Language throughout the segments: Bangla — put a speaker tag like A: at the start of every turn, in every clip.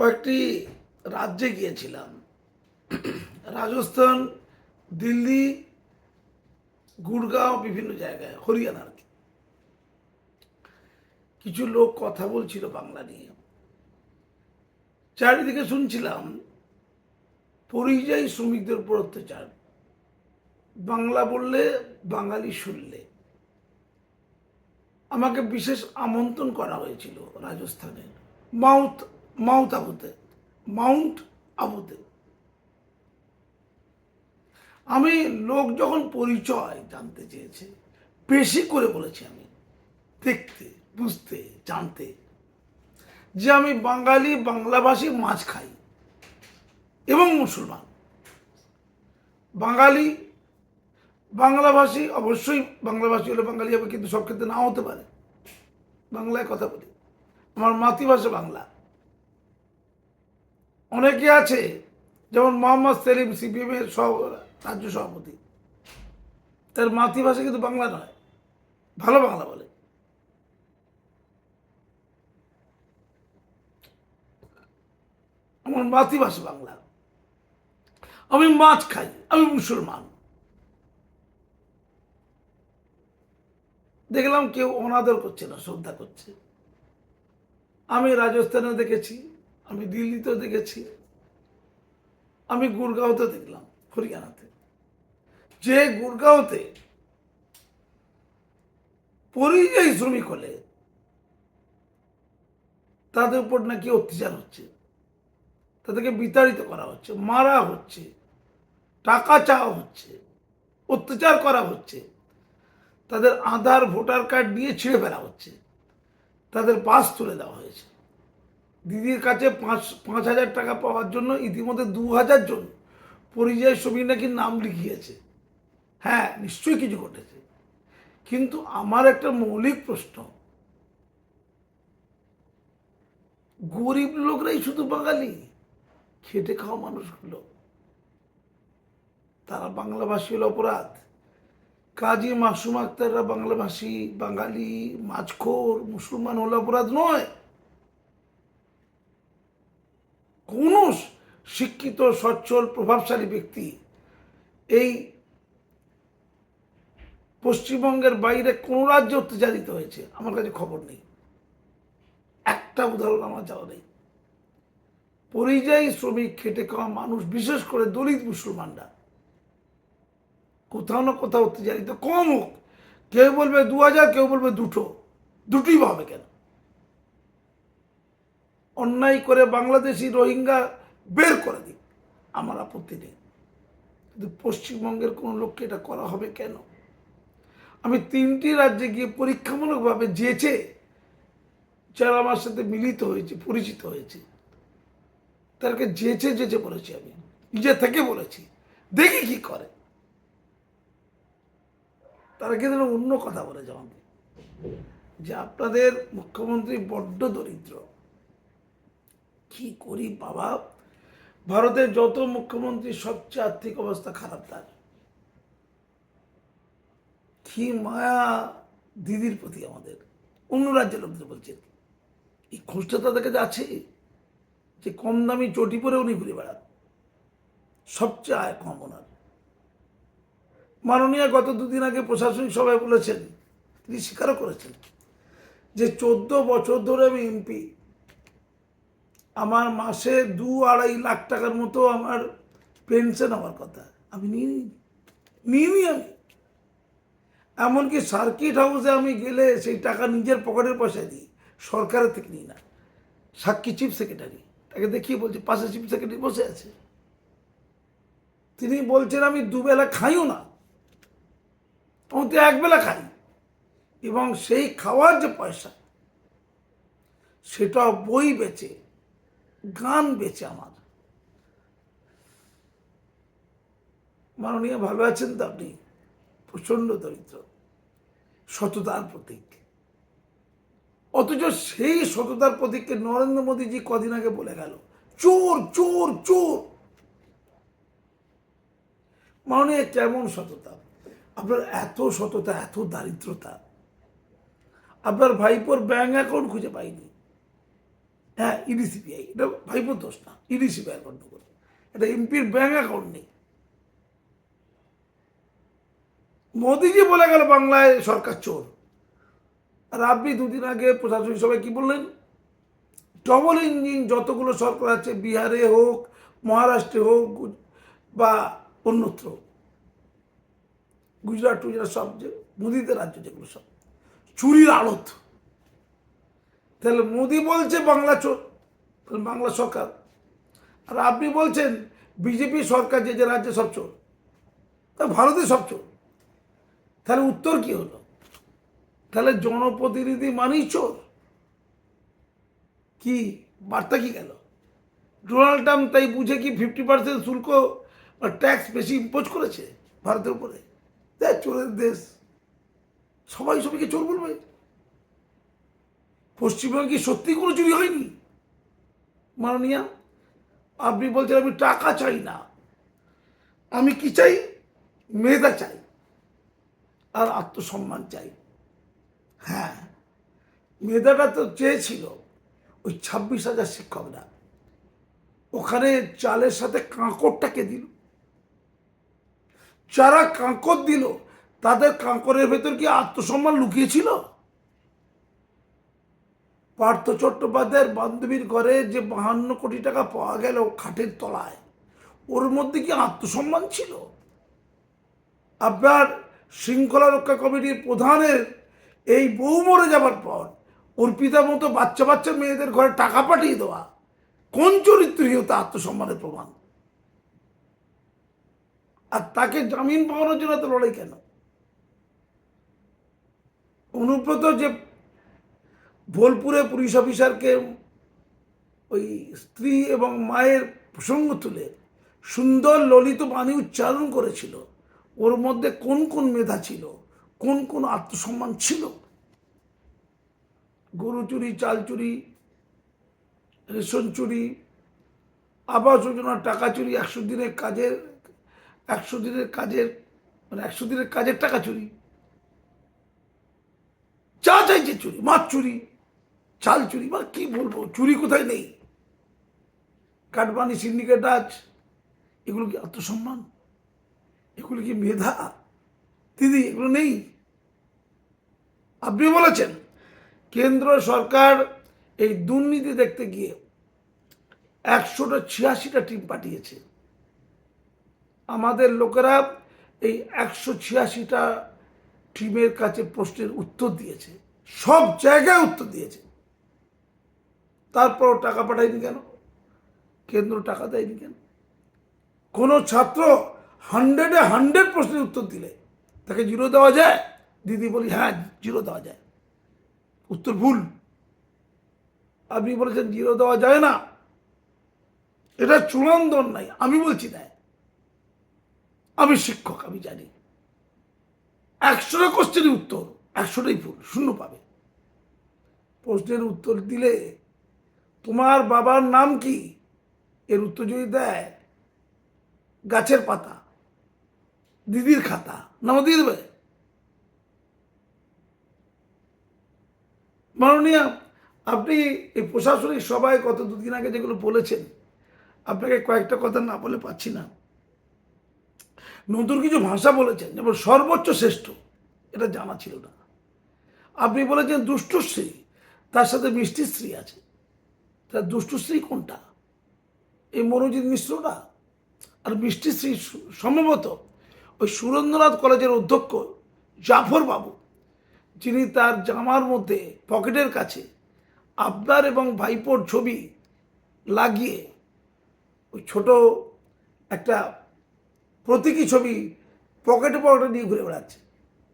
A: কয়েকটি রাজ্যে গিয়েছিলাম। রাজস্থান, দিল্লি গুড়গাঁও বিভিন্ন জায়গায়, হরিয়ানা আর কি। কিছু লোক কথা বলছিল বাংলা নিয়ে। চারিদিকে শুনছিলাম, পরিযায়ী শ্রমিকদের উপর অত্যাচার। বাংলা বললে, বাঙালি শুনলে। আমাকে বিশেষ আমন্ত্রণ করা হয়েছিল রাজস্থানে। মাউথ মাউথ আবুতে মাউন্ট আবুতে আমি লোক যখন পরিচয় জানতে চেয়েছে, বেশি করে বলেছি আমি, দেখতে, বুঝতে, জানতে, যে আমি বাঙালি, বাংলাভাষী মাছ খাই এবং মুসলমান। বাঙালি, বাংলাভাষী, অবশ্যই বাংলাভাষী হলে বাঙালি হবে, কিন্তু সব ক্ষেত্রে নাও হতে পারে। বাংলায় কথা বলি। আমার মাতৃভাষা বাংলা। অনেকে আছে, যেমন মোহাম্মদ সেলিম সিপিএম এর সহ, রাজ্য সভাপতি। তার মাতৃভাষা কিন্তু বাংলা নয়, ভালো বাংলা বলে। আমার মাতৃভাষা বাংলা। আমি মাছ খাই, আমি মুসলমান। দেখলাম কেউ অনাদর করছে না, শ্রদ্ধা করছে। আমি রাজস্থানে দেখেছি আমি দিল্লিতেও দেখেছি। আমি গুরগাঁওতে দেখলাম, হরিয়ানাতে। যে গুরগাঁওতে পরিযায়ী শ্রমিক হলে তাদের উপর নাকি অত্যাচার হচ্ছে। তাদেরকে বিতাড়িত করা হচ্ছে, মারা হচ্ছে, টাকা চাওয়া হচ্ছে, অত্যাচার করা হচ্ছে। তাদের আধার, ভোটার কার্ড দিয়ে ছিঁড়ে ফেলা হচ্ছে। তাদের পাস তুলে দেওয়া হয়েছে। দিদির কাছে পাঁচ পাঁচ হাজার টাকা পাওয়ার জন্য ইতিমধ্যে দু হাজার জন পরিযায়ী শ্রমিক নাকি নাম লিখিয়েছে। হ্যাঁ নিশ্চয়ই কিছু ঘটেছে। কিন্তু আমার একটা মৌলিক প্রশ্ন। গরিব লোকরাই শুধু বাঙালি। খেটে খাওয়া মানুষগুলো। তারা বাংলাভাষী হলো অপরাধ। কাজী মাসুম আক্তাররা বাংলাভাষী, বাঙালি, মাছখোর, মুসলমান হলো অপরাধ নয়। কোন শিক্ষিত, সচ্ছল, প্রভাবশালী ব্যক্তি এই পশ্চিমবঙ্গের বাইরে কোন রাজ্যে অত্যাচারিত হয়েছে, আমার কাছে খবর নেই। একটা উদাহরণ আমার যাওয়া নেই। পরিযায়ী শ্রমিক খেটে খাওয়া মানুষ, বিশেষ করে দলিত মুসলমানরা, কোথাও না কোথাও অত্যাচারিত। কম হোক, কেউ বলবে দু হাজার, কেউ বলবে দুটো, দুটোই হবে কেন? অন্যায় করে বাংলাদেশি রোহিঙ্গা বের করে দিক। আমার আপত্তি নেই। কিন্তু পশ্চিমবঙ্গের কোনো লোককে এটা করা হবে কেন? আমি তিনটি রাজ্যে গিয়ে পরীক্ষামূলকভাবে যেচে, যারা আমার সাথে মিলিত হয়েছে, পরিচিত হয়েছে, তাদেরকে যেচে যেচে বলেছি আমি। নিজে থেকে বলেছি। দেখি কি করে। তারা কিন্তু অন্য কথা বলেছে আমাকে যে আপনাদের মুখ্যমন্ত্রী বড্ড দরিদ্র। কি করি বাবা? ভারতের যত মুখ্যমন্ত্রী সবচেয়ে আর্থিক অবস্থা খারাপ তার। কি মায়া দিদির প্রতি আমাদের। অন্য রাজ্যের লোকদের বলছেন। এই খোঁজটা তাদের কাছে আছে। যে কম দামি চটি পরে উনি ঘুরে বেড়ান। সবচেয়ে আয় কম ওনার। মাননীয় গত দুদিন আগে প্রশাসনিক সভায় বলেছেন, তিনি স্বীকারও করেছেন যে চোদ্দ বছর ধরে আমি এমপি। আমার মাসে দু আড়াই লাখ টাকার মতো আমার পেনশন হওয়ার কথা। আমি নিই নিইনি আমি। এমনকি সার্কিট হাউসে আমি গেলে সেই টাকা নিজের পকেটের পয়সা দিই। সরকারের থেকে নিই না। সাক্ষী চিফ সেক্রেটারি তাকে দেখিয়ে বলছে, পাশে চিফ সেক্রেটারি বসে আছে। তিনি বলছেন, আমি দুবেলা খাইও না। আমি তো একবেলা খাই। এবং সেই খাওয়ার যে পয়সা সেটা বই বেচে গান বেঁচে আমার। মাননীয় ভালো আছেন তো আপনি? প্রচণ্ড দরিদ্র। সততার প্রতীক। অথচ সেই সততার প্রতীককে নরেন্দ্র মোদীজি কদিন আগে বলে গেল, চোর চোর চোর। মাননীয়, কেমন সততা? আপনার এত সততা, এত দারিদ্রতা। আপনার ভাইপোর ব্যাঙ্ক অ্যাকাউন্ট খুঁজে পাইনি। হ্যাঁ ইডি সিবিআই এটা ভাইপোর দোষ না ইডিসি ইডি সিবিআই গণ্ডগোল। এটা এমপির ব্যাঙ্ক অ্যাকাউন্ট নেই। মোদিজি বলে গেল বাংলায় সরকার চোর। আর আপনি দুদিন আগে প্রশাসনিক সভায় কি বললেন? ডবল ইঞ্জিন যতগুলো সরকার আছে, বিহারে হোক, মহারাষ্ট্রে হোক বা অন্যত্র, গুজরাট টুজরাট সব যে মোদিদের রাজ্য যেগুলো সব, চুরির আড়ত। তাহলে মোদি বলছে বাংলা চোর বাংলা সরকার। আর আপনি বলছেন বিজেপি সরকার যে যে রাজ্যে সব চোর, তা ভারতে সব চোর। তাহলে উত্তর কি হলো? তাহলে জনপ্রতিনিধি মানেই চোর। কি? বার্তা কি গেল? ডোনাল্ড ট্রাম্প তাই বুঝে কি ফিফটি পার্সেন্ট শুল্ক বা ট্যাক্স বেশি ইম্পোজ করেছে ভারতের উপরে? দেখ, চোরের দেশ। সবাই সবাইকে চোর বলবে। পশ্চিমবঙ্গে সত্যি কোনো চুরি হয়নি? মাননীয়া, আপনি বলছেন আমি টাকা চাই না। আমি কি চাই? মেধা চাই। আর আত্মসম্মান চাই। হ্যাঁ মেধাটা তো চেয়েছিল ওই ছাব্বিশ হাজার শিক্ষকরা। ওখানে চালের সাথে কাঁকড়টাকে দিল? যারা কাঁকড় দিল, তাদের কাঁকড়ের ভেতর কি আত্মসম্মান লুকিয়েছিল? পার্থ চট্টোপাধ্যায়ের বান্ধবীর ঘরে যে বাহান্ন কোটি টাকা পাওয়া গেল খাটের তলায়, ওর মধ্যে কি আত্মসম্মান ছিল? আপনার শৃঙ্খলা রক্ষা কমিটির প্রধানের এই বউ মরে যাবার পর অর্পিতার মতো বাচ্চা বাচ্চা মেয়েদের ঘরে টাকা পাঠিয়ে দেওয়া কোন চরিত্রহীনতা আত্মসম্মানের প্রমাণ? আর তাকে জামিন পাওয়ানোর জন্য তো লড়াই কেন? অনুব্রত যে বোলপুরে পুলিশ অফিসারকে ওই স্ত্রী এবং মায়ের প্রসঙ্গ তুলে সুন্দর ললিত বাণী উচ্চারণ করেছিল। ওর মধ্যে কোন কোন মেধা ছিল? কোন কোন আত্মসম্মান ছিল? গরু চুরি, চাল চুরি, রেশন চুরি, আবাস যোজনার টাকা চুরি, একশো দিনের কাজের, একশো দিনের কাজের মানে একশো দিনের কাজের টাকা চুরি। যা চাইছে চুরি, মাছ চুরি। চাল চুরি, বা কি বলব? চুরি কোথায় নেই? কাটবানি সিন্ডিকেট আজ, এগুলো কি আত্মসম্মান? এগুলো কি মেধা? দিদি, এগুলো নেই? আপনি বলেছেন, কেন্দ্র সরকার এই দুর্নীতি দেখতে গিয়ে একশোটা ছিয়াশিটা টিম পাঠিয়েছে। আমাদের লোকেরা এই একশো ছিয়াশিটা টিমের কাছে প্রশ্নের উত্তর দিয়েছে। সব জায়গায় উত্তর দিয়েছে। তারপর টাকা পাঠায়নি কেন? কেন্দ্র টাকা দেয়নি কেন? কোনো ছাত্র হান্ড্রেডে হান্ড্রেড প্রশ্নের উত্তর দিলে তাকে জিরো দেওয়া যায়? দিদি বলি হ্যাঁ জিরো দেওয়া যায়। উত্তর ভুল। আপনি বলেছেন জিরো দেওয়া যায় না। এটা চূড়ান্ত নাই আমি বলছি না। আমি শিক্ষক, আমি জানি। একশোটা কোশ্চেনের উত্তর, একশোটাই ভুল, শূন্য পাবে। প্রশ্নের উত্তর দিলে তোমার বাবার নাম কি? এর উত্তর যদি দেয়, গাছের পাতা, দিদির খাতা, নাম দিয়ে দেবে। মাননীয়, আপনি এই প্রশাসনিক সভায় কত দুদিন আগে যেগুলো বলেছেন, আপনাকে কয়েকটা কথা না বলে পাচ্ছি না। নতুন কিছু ভাষা বলেছেন, যেমন সর্বোচ্চ শ্রেষ্ঠ, এটা জানা ছিল না। আপনি বলেছেন দুষ্টশ্রী তার সাথে মিষ্টিশ্রী আছে। তার দুষ্টশ্রী কোনটা? এই মনোজিৎ মিশ্রটা? আর মিষ্টিশ্রী সু- সম্ভবত ওই সুরেন্দ্রনাথ কলেজের অধ্যক্ষ জাফর বাবু যিনি তার জামার মধ্যে পকেটের কাছে আবদার এবং ভাইপোর ছবি লাগিয়ে ওই ছোট একটা প্রতীকী ছবি পকেটে পকেটে নিয়ে ঘুরে বেড়াচ্ছে।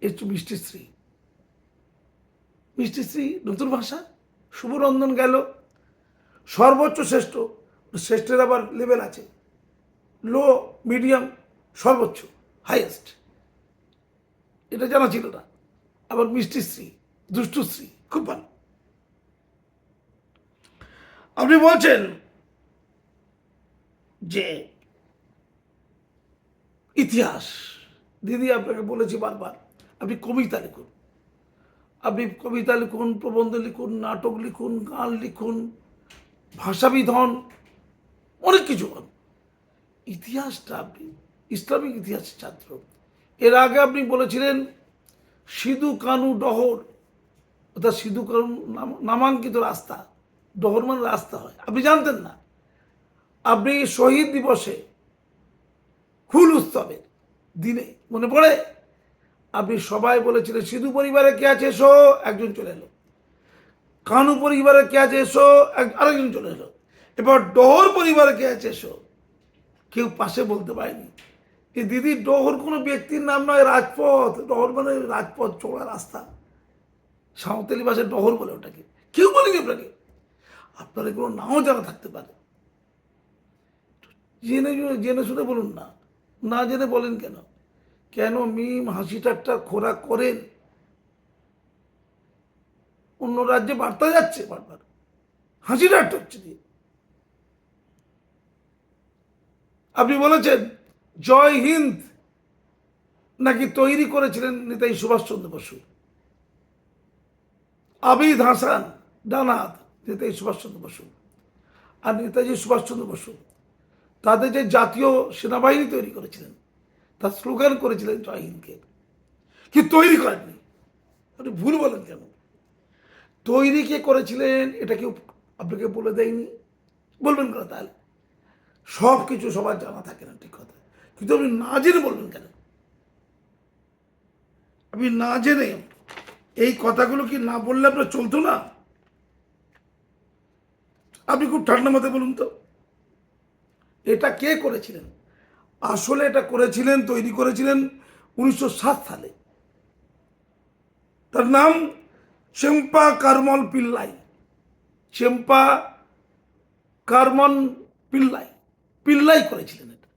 A: এর মিষ্টিশ্রী মিষ্টিশ্রী নতুন ভাষা? শুভরঞ্জন গেল। সর্বোচ্চ শ্রেষ্ঠ, শ্রেষ্ঠের আবার লেভেল আছে। লো মিডিয়াম সর্বোচ্চ হাইয়েস্ট এটা জানা ছিল না। আবার মিষ্টিশ্রী দুষ্টুশ্রী খুব ভালো। আপনি বলছেন যে ইতিহাস, দিদি আপনাকে বলেছি বারবার, আপনি কবিতা লিখুন। আপনি কবিতা লিখুন, প্রবন্ধ লিখুন, নাটক লিখুন, গান লিখুন ভাষাবিদ হন অনেক কিছু। হন ইতিহাসটা আপনি, ইসলামিক ইতিহাসের ছাত্র। এর আগে আপনি বলেছিলেন, সিধু কানু ডহর, অর্থাৎ সিধু কানু নাম- নামাঙ্কিত রাস্তা, ডহর মানে রাস্তা হয়। আপনি জানতেন না। আপনি শহীদ দিবসে হুল উৎসবের দিনে মনে পড়ে? আপনি সবাই বলেছিলেন, সিধু পরিবারে কে আছে? এসো, একজন চলে এলো। কানু পরিবারে কে আছে? এসো আরেকজন চলে এলো এবার ডহর পরিবারে কে আছে? এসো। কেউ পাশে বলতে পারেনি। এই দিদি, ডহর কোনো ব্যক্তির নাম নয়, রাজপথ। ডহর মানে রাজপথ চোড়া রাস্তা। সাঁওতালি ভাষায় ডহর বলে ওটাকে। কেউ বলেনি আপনাকে? আপনার এগুলো নাও জানা থাকতে পারে। জেনে জেনে- জেনে শুনে বলুন না। না জেনে বলেন কেন? কেন মিম হাসি ঠাট্টা খোরাক করেন? অন্য রাজ্যে বার্তা যাচ্ছে বারবার। হাসি ঠাট্টা হচ্ছে দিয়ে। আপনি বলেছেন, জয় হিন্দ নাকি তৈরি করেছিলেন নেতাজি সুভাষচন্দ্র বসু? আবিদ হাসান ডানাত নেতাজি সুভাষচন্দ্র বসু। আর নেতাজি সুভাষচন্দ্র বসু, তাদের যে জাতীয় সেনাবাহিনী তৈরি করেছিলেন, তার স্লোগান করেছিলেন জয় হিন্দকে কি তৈরি করেননি? আপনি ভুল বলেন কেন? তৈরি কে করেছিলেন, এটা কেউ আপনাকে বলে দেয়নি। বলবেন কেন তাহলে? সব কিছু সবার জানা থাকে না, ঠিক কথা। কিন্তু আপনি না জেনে বলবেন কেন? আপনি না জেনে এই কথাগুলো কি না বললে আপনার চলতো না? আপনি খুব ঠান্ডা মাথায় বলুন তো। এটা কে করেছিলেন? আসলে এটা করেছিলেন, তৈরি করেছিলেন উনিশশো সাত সালে। তার নাম চেম্পা কারমল পিল্লাই চেম্পা কারমন পিল্লাই পিল্লাই করেছিলেন এটা।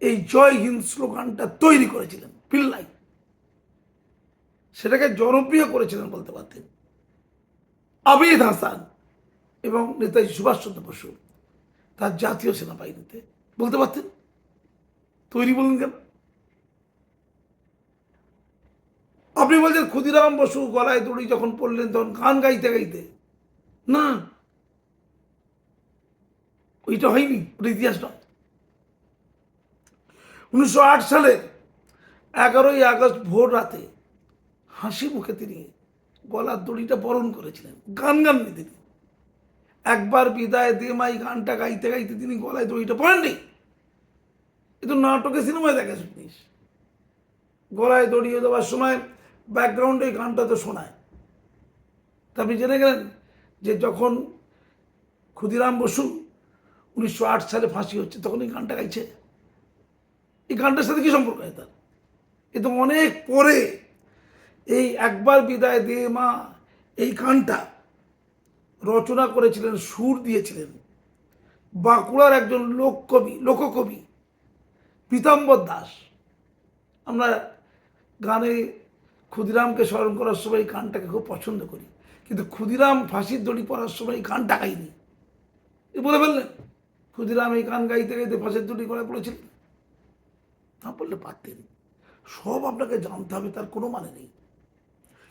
A: এই জয় হিন্দ স্লোগানটা তৈরি করেছিলেন পিল্লাই সেটাকে জনপ্রিয় করেছিলেন বলতে পারতেন আবিদ হাসান এবং নেতাজি সুভাষচন্দ্র বসু, তার জাতীয় সেনাবাহিনীতে। বলতে পারতেন? তৈরি বলুন কেন? আপনি বলছেন ক্ষুদিরাম বসু গলায় দড়ি যখন পড়লেন তখন গান গাইতে গাইতে। না। ওইটা হয়নি, ওটা ইতিহাস নয়। উনিশশো আট সালে, এগারোই আগস্ট ভোর রাতে হাসি মুখে তিনি গলার দড়িটা বরণ করেছিলেন। গান গাননি তিনি। একবার বিদায় দে মাই গানটা গাইতে গাইতে তিনি গলায় দড়িটা পড়েননি। এ তো নাটকে সিনেমায় দেখা জিনিস। গলায় দড়িয়ে দেওয়ার সময় ব্যাকগ্রাউন্ডে এই গানটা তো শোনায়। তা আপনি জেনে গেলেন যে যখন ক্ষুদিরাম বসু উনিশশো আট সালে ফাঁসি হচ্ছে, তখন এই গানটা গাইছে। এই গানটার সাথে কী সম্পর্ক হয় তার? এ তো অনেক পরে এই একবার বিদায় দে মা, এই গানটা রচনা করেছিলেন, সুর দিয়েছিলেন বাঁকুড়ার একজন লোককবি লোককবি, পীতাম্বর দাস। আমরা গানে ক্ষুদিরামকে স্মরণ করার সময় গানটাকে খুব পছন্দ করি। কিন্তু ক্ষুদিরাম ফাঁসির দড়ি পড়ার সময় এই গানটা গাইনি। এ বলে ফেললেন, ক্ষুদিরাম এই গান গাইতে গাইতে ফাঁসির দড়ি করে পড়েছিলেন না বললে পারতেন সব আপনাকে জানতে হবে, তার কোনো মানে নেই।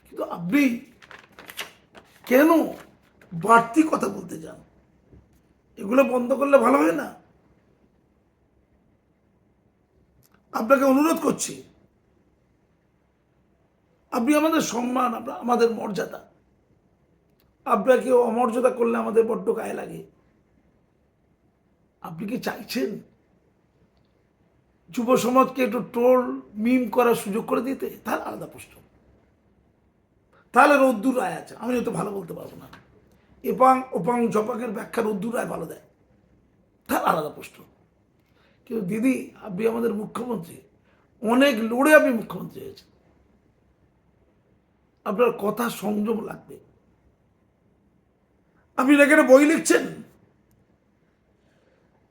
A: কিন্তু আপনি কেন বাড়তি কথা বলতে যান? এগুলো বন্ধ করলে ভালো হয় না? আপনাকে অনুরোধ করছি আপনি আমাদের সম্মান আপনা- আমাদের মর্যাদা। আপনাকে অমর্যাদা করলে আমাদের বড্ড গায়ে লাগে। আপনি কি চাইছেন যুব সমাজকে একটু টোল মিম করার সুযোগ করে দিতে? তাহলে আলাদা প্রশ্ন। তাহলে রোদ্দুর রায় আছে। আমি হয়তো ভালো বলতে পারব না। এপাং, ওপাং জপাংয়ের ব্যাখ্যা রোদ্দুর রায় ভালো দেয়। তাহলে আলাদা প্রশ্ন। কিন্তু দিদি, আপনি আমাদের মুখ্যমন্ত্রী। অনেক লড়ে আপনি মুখ্যমন্ত্রী হয়েছেন। আপনার কথা সংযম লাগবে। আপনি এখানে বই লিখছেন?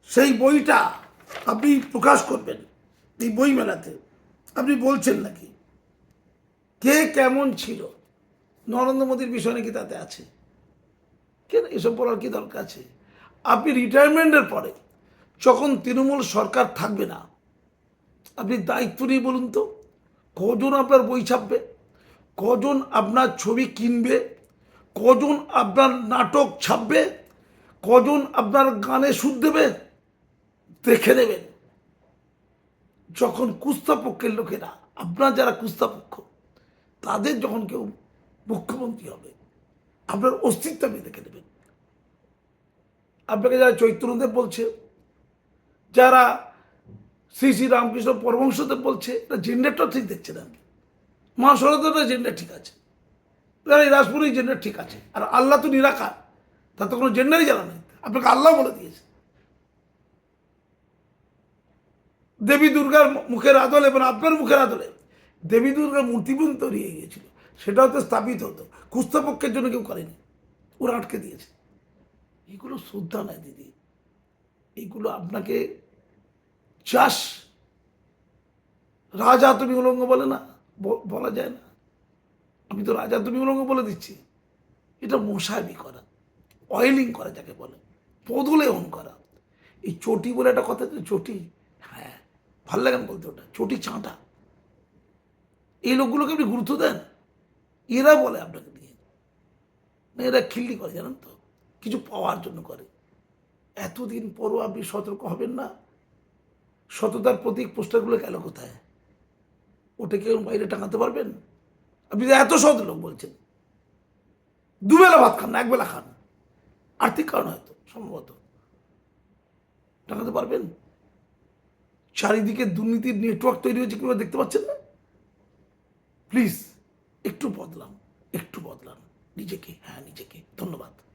A: সেই বইটা আপনি প্রকাশ করবেন এই বই মেলাতে। আপনি বলছেন নাকি? কে কেমন ছিল? নরেন্দ্র মোদীর বিষয় নাকি তাতে আছে? কেন এসব বলার কি দরকার আছে? আপনি রিটায়ারমেন্টের পরে যখন তৃণমূল সরকার থাকবে না, আপনি দায়িত্ব নিয়ে বলুন তো। কজন আপনার বই ছাপবে? কজন আপনার ছবি কিনবে? কজন আপনার নাটক ছাপবে? কজন আপনার গানে সুদ দেবে? দেখে নেবেন। যখন কুস্তা পক্ষের লোকেরা, আপনার যারা কুস্তা পক্ষ তাদের যখন কেউ মুখ্যমন্ত্রী হবে, আপনার অস্তিত্ব আপনি দেখে নেবেন। আপনাকে যারা চৈতন্যদেব বলছে, যারা শ্রী শ্রী রামকৃষ্ণ পরমংশদেব বলছে, এটা জেন্ডারটা ঠিক দেখছে না। মা জেন্ডার ঠিক আছে। রাজপুরের জেন্ডার ঠিক আছে। আর আল্লাহ তো নিরাকার। তার তো কোনো জেন্ডারই জানা নেই। আপনাকে আল্লাহ বলে দিয়েছে। দেবী দুর্গার মুখের আদলে এবং আপনার মুখের আদলে দেবী দুর্গার মূর্তিবুন তৈরি হয়ে গিয়েছিল। সেটাও তো স্থাপিত হতো। কুস্তাপক্ষের জন্য কেউ করেনি। ওরা আটকে দিয়েছে। এগুলো শ্রদ্ধা নয় দিদি। এইগুলো আপনাকে চাষ। রাজা তুমি উলঙ্গ বলে না। বলা যায় না। আমি তো রাজা, তুমি উলঙ্গ বলে দিচ্ছি। এটা মশাবি করা অয়েলিং করা যাকে বলে পদলেহন করা। এই চটি বলে একটা কথা আছে, চটি? হ্যাঁ ভালো লাগে না বলতে ওটা, চটি চাঁটা এই লোকগুলোকে আপনি গুরুত্ব দেন। এরা বলে আপনাকে নিয়ে না, এরা খিল্লি করে, জানেন তো? কিছু পাওয়ার জন্য করে। এতদিন পরও আপনি সতর্ক হবেন না? সততার প্রতীক পোস্টারগুলো গেল কোথায়? ওটা কেউ বাইরে টাঙাতে পারবেন? আপনি এত সৎ লোক বলছেন। দুবেলা ভাত খান না, একবেলা খান। আর্থিক কারণ হয়তো, সম্ভবত। টাঙাতে পারবেন? চারিদিকে দুর্নীতির নেটওয়ার্ক তৈরি হয়েছে কীভাবে দেখতে পাচ্ছেন না? প্লিজ একটু বদলাম একটু বদলাম নিজেকে হ্যাঁ নিজেকে। ধন্যবাদ।